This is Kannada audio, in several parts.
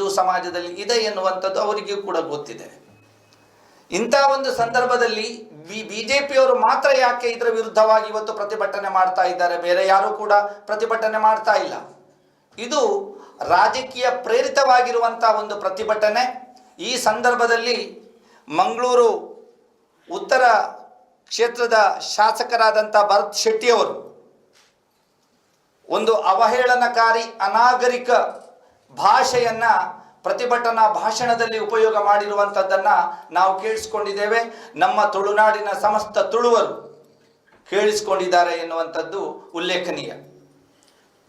ಹಿಂದೂ ಸಮಾಜದಲ್ಲಿ ಇದೆ ಎನ್ನುವಂಥದ್ದು ಅವರಿಗೂ ಕೂಡ ಗೊತ್ತಿದೆ. ಇಂಥ ಒಂದು ಸಂದರ್ಭದಲ್ಲಿ ಬಿಜೆಪಿಯವರು ಮಾತ್ರ ಯಾಕೆ ಇದರ ವಿರುದ್ಧವಾಗಿ ಇವತ್ತು ಪ್ರತಿಭಟನೆ ಮಾಡ್ತಾ ಇದ್ದಾರೆ? ಬೇರೆ ಯಾರೂ ಕೂಡ ಪ್ರತಿಭಟನೆ ಮಾಡ್ತಾ ಇಲ್ಲ. ಇದು ರಾಜಕೀಯ ಪ್ರೇರಿತವಾಗಿರುವಂತಹ ಒಂದು ಪ್ರತಿಭಟನೆ. ಈ ಸಂದರ್ಭದಲ್ಲಿ ಮಂಗಳೂರು ಉತ್ತರ ಕ್ಷೇತ್ರದ ಶಾಸಕರಾದಂಥ ಭರತ್ ಶೆಟ್ಟಿಯವರು ಒಂದು ಅವಹೇಳನಕಾರಿ ಅನಾಗರಿಕ ಭಾಷೆಯನ್ನ ಪ್ರತಿಭಟನಾ ಭಾಷಣದಲ್ಲಿ ಉಪಯೋಗ ಮಾಡಿರುವಂತದ್ದನ್ನ ನಾವು ಕೇಳಿಸ್ಕೊಂಡಿದ್ದೇವೆ. ನಮ್ಮ ತುಳುನಾಡಿನ ಸಮಸ್ತ ತುಳುವರು ಕೇಳಿಸ್ಕೊಂಡಿದ್ದಾರೆ ಎನ್ನುವಂಥದ್ದು ಉಲ್ಲೇಖನೀಯ.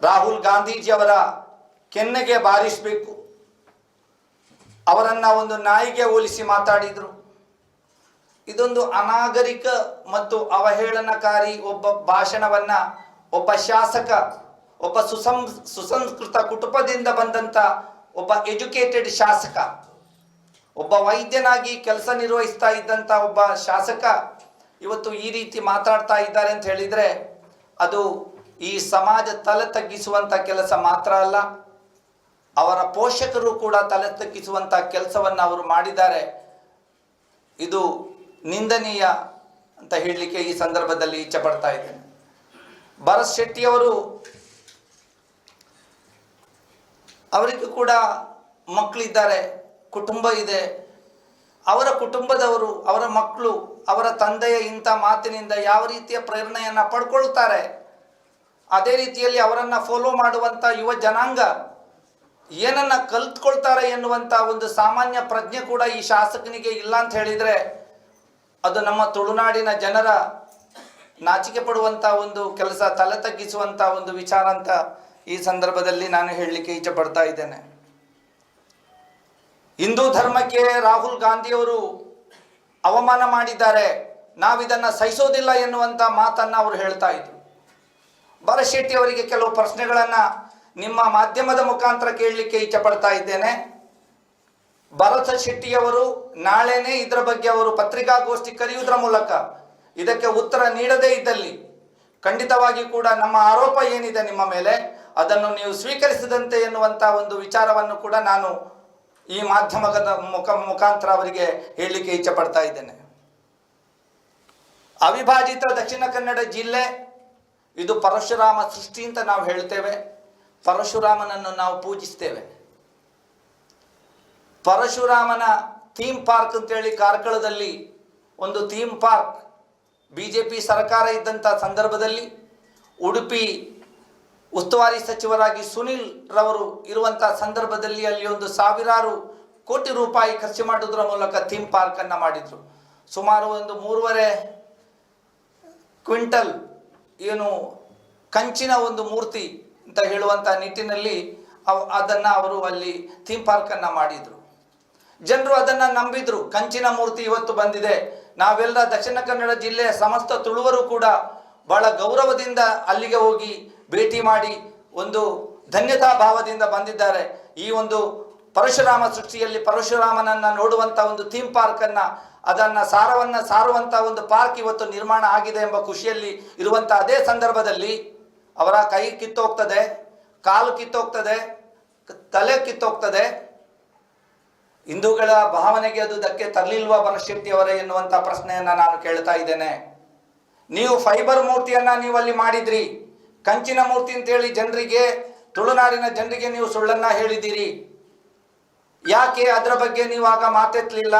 ರಾಹುಲ್ ಗಾಂಧೀಜಿಯವರ ಕೆನ್ನೆಗೆ ಬಾರಿಸಬೇಕು. ಅವರನ್ನ ಒಂದು ನಾಯಿಗೆ ಹೋಲಿಸಿ ಮಾತಾಡಿದ್ರು. ಇದೊಂದು ಅನಾಗರಿಕ ಮತ್ತು ಅವಹೇಳನಕಾರಿ ಒಬ್ಬ ಭಾಷಣವನ್ನ ಒಬ್ಬ ಶಾಸಕ ಒಬ್ಬ ಸುಸಂ, ಸುಸಂಸ್ಕೃತ ಕುಟುಂಬದಿಂದ ಬಂದಂತ ಒಬ್ಬ ಎಜುಕೇಟೆಡ್ ಶಾಸಕ, ಒಬ್ಬ ವೈದ್ಯನಾಗಿ ಕೆಲಸ ನಿರ್ವಹಿಸ್ತಾ ಇದ್ದಂತ ಒಬ್ಬ ಶಾಸಕ ಇವತ್ತು ಈ ರೀತಿ ಮಾತಾಡ್ತಾ ಇದ್ದಾರೆ ಅಂತ ಹೇಳಿದ್ರೆ ಅದು ಈ ಸಮಾಜ ತಲೆ ತಗ್ಗಿಸುವಂತ ಕೆಲಸ ಮಾತ್ರ ಅಲ್ಲ, ಅವರ ಪೋಷಕರು ಕೂಡ ತಲೆ ತಗ್ಗಿಸುವಂತ ಕೆಲಸವನ್ನು ಅವರು ಮಾಡಿದ್ದಾರೆ. ಇದು ನಿಂದನೀಯ ಅಂತ ಹೇಳಲಿಕ್ಕೆ ಈ ಸಂದರ್ಭದಲ್ಲಿ ಇಚ್ಛೆ ಪಡ್ತಾ ಇದ್ದೇನೆ. ಭರತ್ ಶೆಟ್ಟಿಯವರು ಅವರಿಗೂ ಕೂಡ ಮಕ್ಕಳಿದ್ದಾರೆ, ಕುಟುಂಬ ಇದೆ. ಅವರ ಕುಟುಂಬದವರು, ಅವರ ಮಕ್ಕಳು, ಅವರ ತಂದೆಯ ಇಂಥ ಮಾತಿನಿಂದ ಯಾವ ರೀತಿಯ ಪ್ರೇರಣೆಯನ್ನು ಪಡ್ಕೊಳ್ತಾರೆ? ಅದೇ ರೀತಿಯಲ್ಲಿ ಅವರನ್ನು ಫಾಲೋ ಮಾಡುವಂಥ ಯುವ ಜನಾಂಗ ಏನನ್ನ ಕಲ್ತ್ಕೊಳ್ತಾರೆ ಎನ್ನುವಂಥ ಒಂದು ಸಾಮಾನ್ಯ ಪ್ರಜ್ಞೆ ಕೂಡ ಈ ಶಾಸಕನಿಗೆ ಇಲ್ಲ ಅಂತ ಹೇಳಿದರೆ ಅದು ನಮ್ಮ ತುಳುನಾಡಿನ ಜನರ ನಾಚಿಕೆ ಪಡುವಂಥ ಒಂದು ಕೆಲಸ, ತಲೆ ತಗ್ಗಿಸುವಂಥ ಒಂದು ವಿಚಾರ ಅಂತ ಈ ಸಂದರ್ಭದಲ್ಲಿ ನಾನು ಹೇಳಲಿಕ್ಕೆ ಇಚ್ಛೆ ಪಡ್ತಾ ಇದ್ದೇನೆ. ಹಿಂದೂ ಧರ್ಮಕ್ಕೆ ರಾಹುಲ್ ಗಾಂಧಿಯವರು ಅವಮಾನ ಮಾಡಿದ್ದಾರೆ. ನಾವಿದನ್ನು ಸಹಿಸೋದಿಲ್ಲ ಎನ್ನುವಂಥ ಮಾತನ್ನು ಅವರು ಹೇಳ್ತಾ ಇದ್ರು. ಭರಶೆಟ್ಟಿ ಅವರಿಗೆ ಕೆಲವು ಪ್ರಶ್ನೆಗಳನ್ನು ನಿಮ್ಮ ಮಾಧ್ಯಮದ ಮುಖಾಂತರ ಕೇಳಲಿಕ್ಕೆ ಇಚ್ಛೆ ಪಡ್ತಾ ಇದ್ದೇನೆ. ಭರತ ಶೆಟ್ಟಿಯವರು ನಾಳೆನೇ ಇದರ ಬಗ್ಗೆ ಅವರು ಪತ್ರಿಕಾಗೋಷ್ಠಿ ಕರೆಯುವುದರ ಮೂಲಕ ಇದಕ್ಕೆ ಉತ್ತರ ನೀಡದೇ ಇದ್ದಲ್ಲಿ ಖಂಡಿತವಾಗಿ ಕೂಡ ನಮ್ಮ ಆರೋಪ ಏನಿದೆ ನಿಮ್ಮ ಮೇಲೆ? ಅದನ್ನು ನೀವು ಸ್ವೀಕರಿಸಿದಂತೆ ಎನ್ನುವಂಥ ಒಂದು ವಿಚಾರವನ್ನು ಕೂಡ ನಾನು ಈ ಮಾಧ್ಯಮದ ಮುಖ ಮುಖಾಂತರ ಅವರಿಗೆ ಹೇಳಲಿಕ್ಕೆ ಇಚ್ಛೆ ಪಡ್ತಾ ಇದ್ದೇನೆ. ಅವಿಭಾಜಿತ ದಕ್ಷಿಣ ಕನ್ನಡ ಜಿಲ್ಲೆ, ಇದು ಪರಶುರಾಮ ಸೃಷ್ಟಿ ಅಂತ ನಾವು ಹೇಳ್ತೇವೆ ಪರಶುರಾಮನನ್ನು ನಾವು ಪೂಜಿಸ್ತೇವೆ. ಪರಶುರಾಮನ ಥೀಮ್ ಪಾರ್ಕ್ ಅಂತೇಳಿ ಕಾರ್ಕಳದಲ್ಲಿ ಒಂದು theme park B J P ಸರ್ಕಾರ ಇದ್ದಂಥ ಸಂದರ್ಭದಲ್ಲಿ ಉಡುಪಿ ಉಸ್ತುವಾರಿ ಸಚಿವರಾಗಿ ಸುನಿಲ್ ರವರು ಇರುವಂತಹ ಸಂದರ್ಭದಲ್ಲಿ ಅಲ್ಲಿ ಒಂದು ಸಾವಿರಾರು ಕೋಟಿ ರೂಪಾಯಿ ಖರ್ಚು ಮಾಡೋದ್ರ ಮೂಲಕ ಥೀಮ್ ಪಾರ್ಕ್ ಅನ್ನ ಮಾಡಿದ್ರು. ಸುಮಾರು ಒಂದು ಮೂರುವರೆ ಕ್ವಿಂಟಲ್ ಏನು ಕಂಚಿನ ಒಂದು ಮೂರ್ತಿ ಅಂತ ಹೇಳುವಂಥ ನಿಟ್ಟಿನಲ್ಲಿ ಅವ್ ಅದನ್ನು ಅವರು ಅಲ್ಲಿ ಥೀಮ್ ಪಾರ್ಕನ್ನು ಮಾಡಿದರು. ಜನರು ಅದನ್ನು ನಂಬಿದ್ರು. ಕಂಚಿನ ಮೂರ್ತಿ ಇವತ್ತು ಬಂದಿದೆ. ನಾವೆಲ್ಲ ದಕ್ಷಿಣ ಕನ್ನಡ ಜಿಲ್ಲೆಯ ಸಮಸ್ತ ತುಳುವರು ಕೂಡ ಬಹಳ ಗೌರವದಿಂದ ಅಲ್ಲಿಗೆ ಹೋಗಿ ಭೇಟಿ ಮಾಡಿ ಒಂದು ಧನ್ಯತಾ ಭಾವದಿಂದ ಬಂದಿದ್ದಾರೆ. ಈ ಒಂದು ಪರಶುರಾಮ ಸೃಷ್ಟಿಯಲ್ಲಿ ಪರಶುರಾಮನನ್ನ ನೋಡುವಂತ ಒಂದು ಥೀಮ್ ಪಾರ್ಕ್ ಅನ್ನ, ಅದನ್ನ ಸಾರವನ್ನ ಸಾರುವಂತ ಒಂದು ಪಾರ್ಕ್ ಇವತ್ತು ನಿರ್ಮಾಣ ಆಗಿದೆ ಎಂಬ ಖುಷಿಯಲ್ಲಿ ಇರುವಂತ ಅದೇ ಸಂದರ್ಭದಲ್ಲಿ ಅವರ ಕೈ ಕಿತ್ತೋಗ್ತದೆ, ಕಾಲು ಕಿತ್ತೋಗ್ತದೆ, ತಲೆ ಕಿತ್ತೋಗ್ತದೆ. ಹಿಂದೂಗಳ ಭಾವನೆಗೆ ಅದು ಧಕ್ಕೆ ತರಲಿಲ್ವಾ ಅವರೇ ಎನ್ನುವಂಥ ಪ್ರಶ್ನೆಯನ್ನ ನಾನು ಕೇಳ್ತಾ ಇದ್ದೇನೆ. ನೀವು ಫೈಬರ್ ಮೂರ್ತಿಯನ್ನ ನೀವು ಅಲ್ಲಿ ಮಾಡಿದ್ರಿ. ಕಂಚಿನ ಮೂರ್ತಿ ಅಂತೇಳಿ ಜನರಿಗೆ, ತುಳುನಾಡಿನ ಜನರಿಗೆ ನೀವು ಸುಳ್ಳನ್ನ ಹೇಳಿದ್ದೀರಿ. ಯಾಕೆ ಅದರ ಬಗ್ಗೆ ನೀವು ಆಗ ಮಾತೆತ್ತಲಿಲ್ಲ?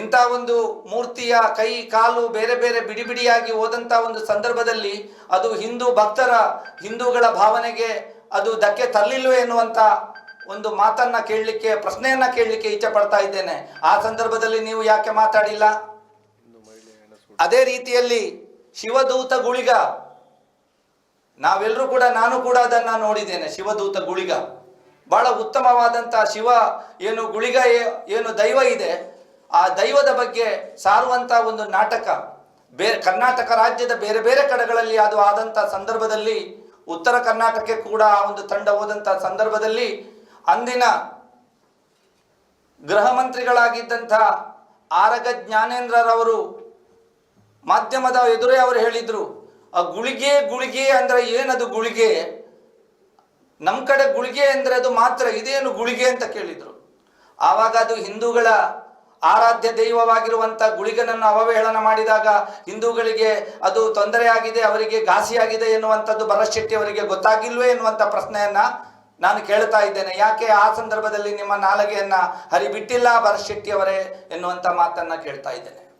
ಇಂಥ ಒಂದು ಮೂರ್ತಿಯ ಕೈ, ಕಾಲು ಬೇರೆ ಬೇರೆ ಬಿಡಿ ಬಿಡಿಯಾಗಿ ಹೋದಂಥ ಒಂದು ಸಂದರ್ಭದಲ್ಲಿ ಅದು ಹಿಂದೂ ಭಕ್ತರ, ಹಿಂದೂಗಳ ಭಾವನೆಗೆ ಅದು ಧಕ್ಕೆ ತರಲಿಲ್ವೇ ಎನ್ನುವಂಥ ಒಂದು ಮಾತನ್ನ ಕೇಳಲಿಕ್ಕೆ, ಪ್ರಶ್ನೆಯನ್ನ ಕೇಳಲಿಕ್ಕೆ ಇಚ್ಛೆ ಪಡ್ತಾ ಇದ್ದೇನೆ. ಆ ಸಂದರ್ಭದಲ್ಲಿ ನೀವು ಯಾಕೆ ಮಾತಾಡಿಲ್ಲ? ಅದೇ ರೀತಿಯಲ್ಲಿ ಶಿವದೂತ ಗುಳಿಗ ನಾವೆಲ್ಲರೂ ಕೂಡ, ನಾನು ಕೂಡ ಅದನ್ನ ನೋಡಿದ್ದೇನೆ, ಶಿವದೂತ ಗುಳಿಗ. ಬಹಳ ಉತ್ತಮವಾದಂತಹ ಶಿವ ಏನು ಗುಳಿಗ ಏನು ದೈವ ಇದೆ. ಆ ದೈವದ ಬಗ್ಗೆ ಸಾರುವಂತ ಒಂದು ನಾಟಕ. ಬೇರೆ ಕರ್ನಾಟಕ ರಾಜ್ಯದ ಬೇರೆ ಬೇರೆ ಕಡೆಗಳಲ್ಲಿ ಅದು ಆದಂತ ಸಂದರ್ಭದಲ್ಲಿ, ಉತ್ತರ ಕರ್ನಾಟಕಕ್ಕೆ ಕೂಡ ಆ ಒಂದು ತಂಡ ಹೋದಂಥ ಸಂದರ್ಭದಲ್ಲಿ ಅಂದಿನ ಗೃಹ ಮಂತ್ರಿಗಳಾಗಿದ್ದಂಥ ಆರಗ ಜ್ಞಾನೇಂದ್ರರವರು ಮಾಧ್ಯಮದ ಎದುರೇ ಅವರು ಹೇಳಿದ್ರು. ಆ ಗುಳಿಗೆ ಗುಳಿಗೆ ಅಂದ್ರೆ ಏನದು ಗುಳಿಗೆ? ನಮ್ಮ ಕಡೆ ಗುಳಿಗೆ ಅಂದ್ರೆ ಅದು ಮಾತ್ರ ಇದೇನು ಗುಳಿಗೆ ಅಂತ ಕೇಳಿದ್ರು. ಆವಾಗ ಅದು ಹಿಂದೂಗಳ ಆರಾಧ್ಯ ದೈವವಾಗಿರುವಂತ ಗುಳಿಗನನ್ನು ಅವಹೇಳನ ಮಾಡಿದಾಗ ಹಿಂದೂಗಳಿಗೆ ಅದು ತೊಂದರೆಯಾಗಿದೆ ಅವರಿಗೆ ಘಾಸಿಯಾಗಿದೆ ಎನ್ನುವಂಥದ್ದು ಭರತ್ ಶೆಟ್ಟಿ ಅವರಿಗೆ ಗೊತ್ತಾಗಿಲ್ವೇ ಎನ್ನುವಂಥ ಪ್ರಶ್ನೆಯನ್ನ ನಾನು ಕೇಳ್ತಾ ಇದ್ದೇನೆ. ಯಾಕೆ ಆ ಸಂದರ್ಭದಲ್ಲಿ ನಿಮ್ಮ ನಾಲಗೆಯನ್ನ ಹರಿಬಿಟ್ಟಿಲ್ಲ ಭರತ್ ಅವರೇ ಎನ್ನುವಂಥ ಮಾತನ್ನ ಕೇಳ್ತಾ ಇದ್ದೇನೆ.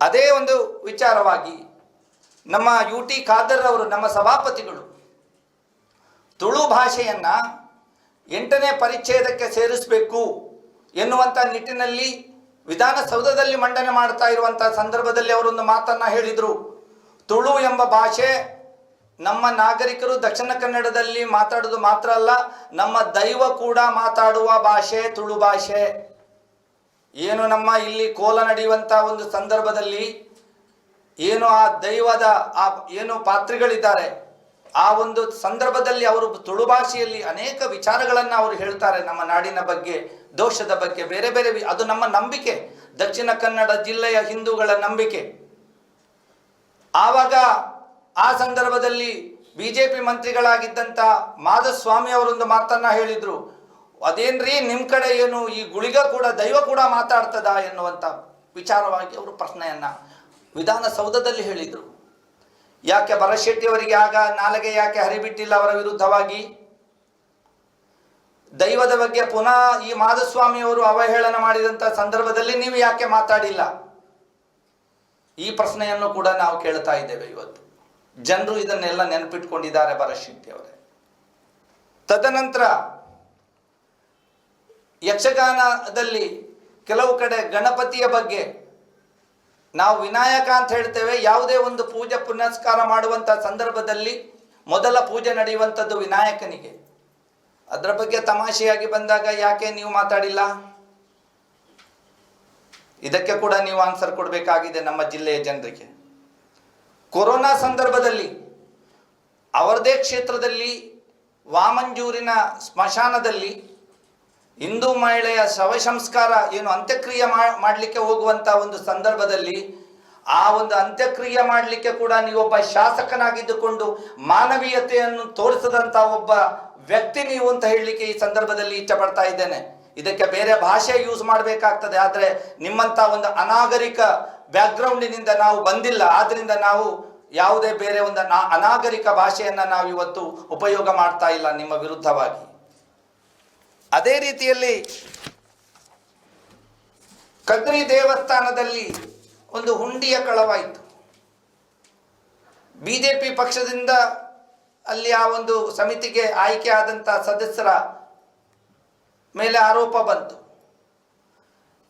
ಅದೇ ಒಂದು ವಿಚಾರವಾಗಿ ನಮ್ಮ ಯು ಟಿ ಖಾದರ್ ಅವರು, ನಮ್ಮ ಸಭಾಪತಿಗಳು, ತುಳು ಭಾಷೆಯನ್ನು ಎಂಟನೇ ಪರಿಚ್ಛೇದಕ್ಕೆ ಸೇರಿಸಬೇಕು ಎನ್ನುವಂಥ ನಿಟ್ಟಿನಲ್ಲಿ ವಿಧಾನಸೌಧದಲ್ಲಿ ಮಂಡನೆ ಮಾಡ್ತಾ ಇರುವಂಥ ಸಂದರ್ಭದಲ್ಲಿ ಅವರೊಂದು ಮಾತನ್ನ ಹೇಳಿದರು. ತುಳು ಎಂಬ ಭಾಷೆ ನಮ್ಮ ನಾಗರಿಕರು ದಕ್ಷಿಣ ಕನ್ನಡದಲ್ಲಿ ಮಾತಾಡೋದು ಮಾತ್ರ ಅಲ್ಲ, ನಮ್ಮ ದೈವ ಕೂಡ ಮಾತಾಡುವ ಭಾಷೆ, ತುಳು ಭಾಷೆ. ಏನು ನಮ್ಮ ಇಲ್ಲಿ ಕೋಲ ನಡೆಯುವಂಥ ಒಂದು ಸಂದರ್ಭದಲ್ಲಿ ಏನು ಆ ದೈವದ ಆ ಏನು ಪಾತ್ರಿಗಳಿದ್ದಾರೆ. ಆ ಒಂದು ಸಂದರ್ಭದಲ್ಲಿ ಅವರು ತುಳು ಭಾಷೆಯಲ್ಲಿ ಅನೇಕ ವಿಚಾರಗಳನ್ನು ಅವರು ಹೇಳ್ತಾರೆ ನಮ್ಮ ನಾಡಿನ ಬಗ್ಗೆ, ದೋಷದ ಬಗ್ಗೆ, ಬೇರೆ ಬೇರೆ ಅದು ನಮ್ಮ ನಂಬಿಕೆ. ದಕ್ಷಿಣ ಕನ್ನಡ ಜಿಲ್ಲೆಯ ಹಿಂದೂಗಳ ನಂಬಿಕೆ. ಆವಾಗ ಆ ಸಂದರ್ಭದಲ್ಲಿ ಬಿಜೆಪಿ ಮಂತ್ರಿಗಳಾಗಿದ್ದಂಥ ಮಾಧಸ್ವಾಮಿ ಅವರೊಂದು ಮಾತನ್ನ ಹೇಳಿದ್ರು. ಅದೇನ್ರಿ ನಿಮ್ಮ ಕಡೆ ಏನು ಈ ಗುಳಿಗ ಕೂಡ, ದೈವ ಕೂಡ ಮಾತಾಡ್ತದ? ಎನ್ನುವಂಥ ವಿಚಾರವಾಗಿ ಅವರು ಪ್ರಶ್ನೆಯನ್ನ ವಿಧಾನಸೌಧದಲ್ಲಿ ಹೇಳಿದರು. ಯಾಕೆ ಭರಶೆಟ್ಟಿ ಅವರಿಗೆ ಆಗ ನಾಲಗೆ ಯಾಕೆ ಹರಿಬಿಟ್ಟಿಲ್ಲ ಅವರ ವಿರುದ್ಧವಾಗಿ? ದೈವದ ಬಗ್ಗೆ ಪುನಃ ಈ ಮಾಧುಸ್ವಾಮಿಯವರು ಅವಹೇಳನ ಮಾಡಿದಂಥ ಸಂದರ್ಭದಲ್ಲಿ ನೀವು ಯಾಕೆ ಮಾತಾಡಿಲ್ಲ? ಈ ಪ್ರಶ್ನೆಯನ್ನು ಕೂಡ ನಾವು ಕೇಳ್ತಾ ಇದ್ದೇವೆ ಇವತ್ತು. ಜನರು ಇದನ್ನೆಲ್ಲ ನೆನಪಿಟ್ಕೊಂಡಿದ್ದಾರೆ ಭರಶೆಟ್ಟಿ ಅವರೇ ತದನಂತರ ಯಕ್ಷಗಾನದಲ್ಲಿ ಕೆಲವು ಕಡೆ ಗಣಪತಿಯ ಬಗ್ಗೆ ನಾವು ವಿನಾಯಕ ಅಂತ ಹೇಳ್ತೇವೆ, ಯಾವುದೇ ಒಂದು ಪೂಜೆ ಪುನಸ್ಕಾರ ಮಾಡುವಂಥ ಸಂದರ್ಭದಲ್ಲಿ ಮೊದಲ ಪೂಜೆ ನಡೆಯುವಂಥದ್ದು ವಿನಾಯಕನಿಗೆ. ಅದರ ಬಗ್ಗೆ ತಮಾಷೆಯಾಗಿ ಬಂದಾಗ ಯಾಕೆ ನೀವು ಮಾತಾಡಿಲ್ಲ? ಇದಕ್ಕೆ ಕೂಡ ನೀವು ಆನ್ಸರ್ ಕೊಡಬೇಕಾಗಿದೆ ನಮ್ಮ ಜಿಲ್ಲೆಯ ಜನರಿಗೆ. ಕೊರೋನಾ ಸಂದರ್ಭದಲ್ಲಿ ಅವರದೇ ಕ್ಷೇತ್ರದಲ್ಲಿ ವಾಮಂಜೂರಿನ ಸ್ಮಶಾನದಲ್ಲಿ ಹಿಂದೂ ಮಹಿಳೆಯ ಶವ ಸಂಸ್ಕಾರ ಏನು ಅಂತ್ಯಕ್ರಿಯೆ ಮಾಡಲಿಕ್ಕೆ ಹೋಗುವಂತ ಒಂದು ಸಂದರ್ಭದಲ್ಲಿ ಆ ಒಂದು ಅಂತ್ಯಕ್ರಿಯೆ ಮಾಡಲಿಕ್ಕೆ ಕೂಡ ನೀವೊಬ್ಬ ಶಾಸಕನಾಗಿದ್ದುಕೊಂಡು ಮಾನವೀಯತೆಯನ್ನು ತೋರಿಸದಂತ ಒಬ್ಬ ವ್ಯಕ್ತಿ ನೀವು ಅಂತ ಹೇಳಲಿಕ್ಕೆ ಈ ಸಂದರ್ಭದಲ್ಲಿ ಇಷ್ಟಪಡ್ತಾ ಇದ್ದೇನೆ. ಇದಕ್ಕೆ ಬೇರೆ ಭಾಷೆ ಯೂಸ್ ಮಾಡಬೇಕಾಗ್ತದೆ, ಆದರೆ ನಿಮ್ಮಂತ ಒಂದು ಅನಾಗರಿಕ ಬ್ಯಾಕ್ಗ್ರೌಂಡಿನಿಂದ ನಾವು ಬಂದಿಲ್ಲ. ಆದ್ರಿಂದ ನಾವು ಯಾವುದೇ ಬೇರೆ ಒಂದು ಅನಾಗರಿಕ ಭಾಷೆಯನ್ನ ನಾವು ಇವತ್ತು ಉಪಯೋಗ ಮಾಡ್ತಾ ಇಲ್ಲ ನಿಮ್ಮ ವಿರುದ್ಧವಾಗಿ. ಅದೇ ರೀತಿಯಲ್ಲಿ ಕದ್ರಿ ದೇವಸ್ಥಾನದಲ್ಲಿ ಒಂದು ಹುಂಡಿಯ ಕಳವಾಯಿತು. ಬಿಜೆಪಿ ಪಕ್ಷದಿಂದ ಅಲ್ಲಿ ಆ ಒಂದು ಸಮಿತಿಗೆ ಆಯ್ಕೆ ಆದಂಥ ಸದಸ್ಯರ ಮೇಲೆ ಆರೋಪ ಬಂತು.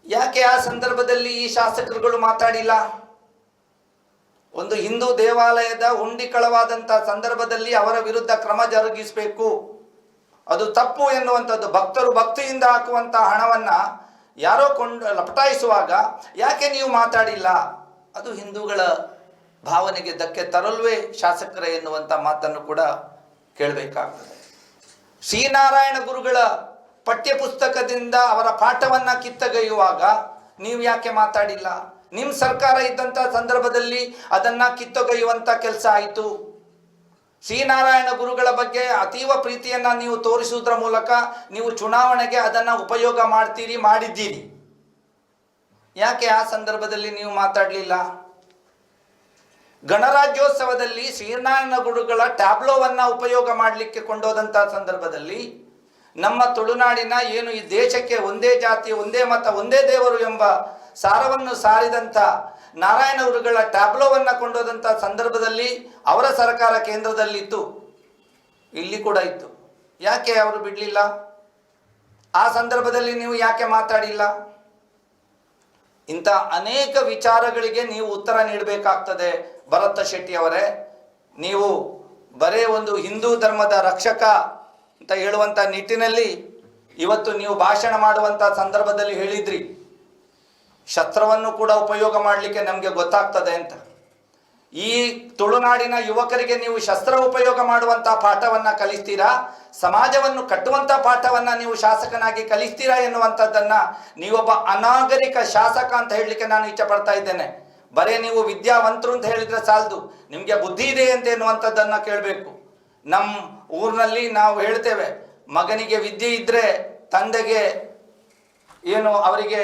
ಯಾಕೆ ಆ ಸಂದರ್ಭದಲ್ಲಿ ಈ ಶಾಸಕರುಗಳು ಮಾತಾಡಿಲ್ಲ? ಒಂದು ಹಿಂದೂ ದೇವಾಲಯದ ಹುಂಡಿ ಕಳವಾದಂಥ ಸಂದರ್ಭದಲ್ಲಿ ಅವರ ವಿರುದ್ಧ ಕ್ರಮ ಜರುಗಿಸಬೇಕು. ಅದು ತಪ್ಪು ಎನ್ನುವಂಥದ್ದು. ಭಕ್ತರು ಭಕ್ತಿಯಿಂದ ಹಾಕುವಂಥ ಹಣವನ್ನ ಯಾರೋ ಕೊಂಡು, ಲಪಟಾಯಿಸುವಾಗ ಯಾಕೆ ನೀವು ಮಾತಾಡಿಲ್ಲ? ಅದು ಹಿಂದೂಗಳ ಭಾವನೆಗೆ ಧಕ್ಕೆ ತರಲ್ವೇ ಶಾಸಕರ ಎನ್ನುವಂಥ ಮಾತನ್ನು ಕೂಡ ಕೇಳಬೇಕಾಗ್ತದೆ. ಶ್ರೀನಾರಾಯಣ ಗುರುಗಳ ಪಠ್ಯಪುಸ್ತಕದಿಂದ ಅವರ ಪಾಠವನ್ನ ಕಿತ್ತಗೈಯುವಾಗ ನೀವು ಯಾಕೆ ಮಾತಾಡಿಲ್ಲ? ನಿಮ್ಮ ಸರ್ಕಾರ ಇದ್ದಂಥ ಸಂದರ್ಭದಲ್ಲಿ ಅದನ್ನ ಕಿತ್ತೊಗೆಯುವಂಥ ಕೆಲಸ ಆಯಿತು. ಶ್ರೀನಾರಾಯಣ ಗುರುಗಳ ಬಗ್ಗೆ ಅತೀವ ಪ್ರೀತಿಯನ್ನ ನೀವು ತೋರಿಸುವುದರ ಮೂಲಕ ನೀವು ಚುನಾವಣೆಗೆ ಅದನ್ನ ಉಪಯೋಗ ಮಾಡ್ತೀರಿ, ಮಾಡಿದ್ದೀರಿ. ಯಾಕೆ ಆ ಸಂದರ್ಭದಲ್ಲಿ ನೀವು ಮಾತಾಡಲಿಲ್ಲ? ಗಣರಾಜ್ಯೋತ್ಸವದಲ್ಲಿ ಶ್ರೀನಾರಾಯಣ ಗುರುಗಳ ಟ್ಯಾಬ್ಲೋವನ್ನ ಉಪಯೋಗ ಮಾಡಲಿಕ್ಕೆ ಕೊಂಡೋದಂತಹ ಸಂದರ್ಭದಲ್ಲಿ ನಮ್ಮ ತುಳುನಾಡಿನ ಏನು ಈ ದೇಶಕ್ಕೆ ಒಂದೇ ಜಾತಿ, ಒಂದೇ ಮತ, ಒಂದೇ ದೇವರು ಎಂಬ ಸಾರವನ್ನು ಸಾರಿದಂಥ ನಾರಾಯಣ ಗುರುಗಳ ಟ್ಯಾಬ್ಲೋವನ್ನ ಕೊಂಡೋದಂಥ ಸಂದರ್ಭದಲ್ಲಿ ಅವರ ಸರ್ಕಾರ ಕೇಂದ್ರದಲ್ಲಿತ್ತು, ಇಲ್ಲಿ ಕೂಡ ಇತ್ತು. ಯಾಕೆ ಅವರು ಬಿಡಲಿಲ್ಲ? ಆ ಸಂದರ್ಭದಲ್ಲಿ ನೀವು ಯಾಕೆ ಮಾತಾಡಿಲ್ಲ? ಇಂಥ ಅನೇಕ ವಿಚಾರಗಳಿಗೆ ನೀವು ಉತ್ತರ ನೀಡಬೇಕಾಗ್ತದೆ, ಭರತ ಶೆಟ್ಟಿ ಅವರೇ. ನೀವು ಬರೇ ಒಂದು ಹಿಂದೂ ಧರ್ಮದ ರಕ್ಷಕ ಅಂತ ಹೇಳುವಂಥ ನಿಟ್ಟಿನಲ್ಲಿ ಇವತ್ತು ನೀವು ಭಾಷಣ ಮಾಡುವಂಥ ಸಂದರ್ಭದಲ್ಲಿ ಹೇಳಿದ್ರಿ. ಶಸ್ತ್ರವನ್ನು ಕೂಡ ಉಪಯೋಗ ಮಾಡಲಿಕ್ಕೆ ನಮಗೆ ಗೊತ್ತಾಗ್ತದೆ ಅಂತ. ಈ ತುಳುನಾಡಿನ ಯುವಕರಿಗೆ ನೀವು ಶಸ್ತ್ರ ಉಪಯೋಗ ಮಾಡುವಂತಹ ಪಾಠವನ್ನ ಕಲಿಸ್ತೀರಾ? ಸಮಾಜವನ್ನು ಕಟ್ಟುವಂತ ಪಾಠವನ್ನ ನೀವು ಶಾಸಕನಾಗಿ ಕಲಿಸ್ತೀರಾ ಎನ್ನುವಂಥದ್ದನ್ನ ನೀವೊಬ್ಬ ಅನಾಗರಿಕ ಶಾಸಕ ಅಂತ ಹೇಳಲಿಕ್ಕೆ ನಾನು ಇಷ್ಟಪಡ್ತಾ ಇದ್ದೇನೆ. ಬರೇ ನೀವು ವಿದ್ಯಾವಂತರು ಅಂತ ಹೇಳಿದ್ರೆ ಸಾಲದು. ನಿಮಗೆ ಬುದ್ಧಿ ಇದೆ ಅಂತ ಎನ್ನುವಂಥದ್ದನ್ನ ಕೇಳಬೇಕು. ನಮ್ಮ ಊರಿನಲ್ಲಿ ನಾವು ಹೇಳ್ತೇವೆ, ಮಗನಿಗೆ ವಿದ್ಯೆ ಇದ್ರೆ ತಂದೆಗೆ ಏನು ಅವರಿಗೆ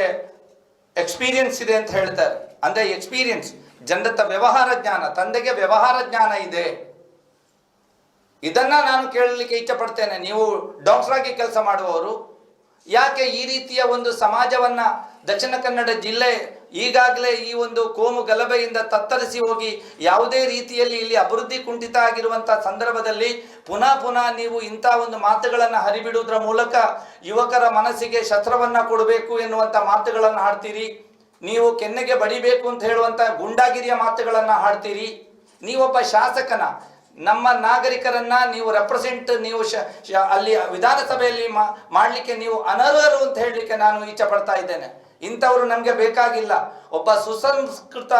ಎಕ್ಸ್ಪೀರಿಯನ್ಸ್ ಇದೆ ಅಂತ ಹೇಳ್ತಾರೆ. ಅಂದ್ರೆ ಎಕ್ಸ್ಪೀರಿಯನ್ಸ್ ಜನರತ್ತ ವ್ಯವಹಾರ ಜ್ಞಾನ, ತಂದೆಗೆ ವ್ಯವಹಾರ ಜ್ಞಾನ ಇದೆ. ಇದನ್ನ ನಾನು ಕೇಳಲಿಕ್ಕೆ ಇಷ್ಟಪಡ್ತೇನೆ ನೀವು ಡಾಕ್ಟರ್ ಆಗಿ ಕೆಲಸ ಮಾಡುವವರು, ಯಾಕೆ ಈ ರೀತಿಯ ಒಂದು ಸಮಾಜವನ್ನ ದಕ್ಷಿಣ ಕನ್ನಡ ಜಿಲ್ಲೆ ಈಗಾಗಲೇ ಈ ಒಂದು ಕೋಮು ಗಲಭೆಯಿಂದ ತತ್ತರಿಸಿ ಹೋಗಿ ಯಾವುದೇ ರೀತಿಯಲ್ಲಿ ಇಲ್ಲಿ ಅಭಿವೃದ್ಧಿ ಕುಂಠಿತ ಆಗಿರುವಂತಹ ಸಂದರ್ಭದಲ್ಲಿ ಪುನಃ ಪುನಃ ನೀವು ಇಂಥ ಒಂದು ಮಾತುಗಳನ್ನು ಹರಿಬಿಡುವುದರ ಮೂಲಕ ಯುವಕರ ಮನಸ್ಸಿಗೆ ಶಸ್ತ್ರವನ್ನ ಕೊಡಬೇಕು ಎನ್ನುವಂಥ ಮಾತುಗಳನ್ನು ಹಾಡ್ತೀರಿ ನೀವು ಕೆನ್ನೆಗೆ ಬಡಿಬೇಕು ಅಂತ ಹೇಳುವಂಥ ಗುಂಡಾಗಿರಿಯ ಮಾತುಗಳನ್ನು ಹಾಡ್ತೀರಿ. ನೀವೊಬ್ಬ ಶಾಸಕನ, ನಮ್ಮ ನಾಗರಿಕರನ್ನ ನೀವು ರೆಪ್ರೆಸೆಂಟ್ ನೀವು ಅಲ್ಲಿ ವಿಧಾನಸಭೆಯಲ್ಲಿ ಮಾಡ್ಲಿಕ್ಕೆ ನೀವು ಅನರ್ಹರು ಅಂತ ಹೇಳಲಿಕ್ಕೆ ನಾನು ಇಚ್ಛೆ ಪಡ್ತಾ ಇದ್ದೇನೆ. ಇಂಥವ್ರು ನಮಗೆ ಬೇಕಾಗಿಲ್ಲ. ಒಬ್ಬ ಸುಸಂಸ್ಕೃತ,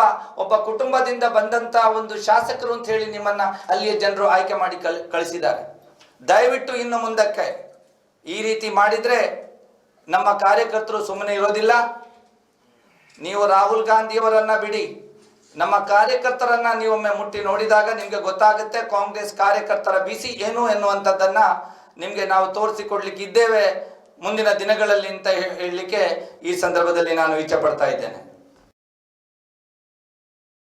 ಒಬ್ಬ ಕುಟುಂಬದಿಂದ ಬಂದಂತ ಒಂದು ಶಾಸಕರು ಅಂತ ಹೇಳಿ ನಿಮ್ಮನ್ನ ಅಲ್ಲಿಯ ಜನರು ಆಯ್ಕೆ ಮಾಡಿ ಕಳ್, ಕಳಿಸಿದ್ದಾರೆ. ದಯವಿಟ್ಟು ಇನ್ನು ಮುಂದಕ್ಕೆ ಈ ರೀತಿ ಮಾಡಿದ್ರೆ ನಮ್ಮ ಕಾರ್ಯಕರ್ತರು ಸುಮ್ಮನೆ ಇರೋದಿಲ್ಲ. ನೀವು ರಾಹುಲ್ ಗಾಂಧಿಯವರನ್ನ ಬಿಡಿ. ನಮ್ಮ ಕಾರ್ಯಕರ್ತರನ್ನ ನೀವೊಮ್ಮೆ ಮುಟ್ಟಿ ನೋಡಿದಾಗ ನಿಮ್ಗೆ ಗೊತ್ತಾಗುತ್ತೆ ಕಾಂಗ್ರೆಸ್ ಕಾರ್ಯಕರ್ತರ ಬಿಸಿ ಏನು ಎನ್ನುವಂಥದ್ದನ್ನ ನಿಮ್ಗೆ ನಾವು ತೋರಿಸಿಕೊಡ್ಲಿಕ್ಕೆ ಇದ್ದೇವೆ ಮುಂದಿನ ದಿನಗಳಲ್ಲಿ ಅಂತ ಹೇಳಲಿಕ್ಕೆ ಈ ಸಂದರ್ಭದಲ್ಲಿ ನಾನು ಇಚ್ಛೆ ಪಡ್ತಾ ಇದ್ದೇನೆ.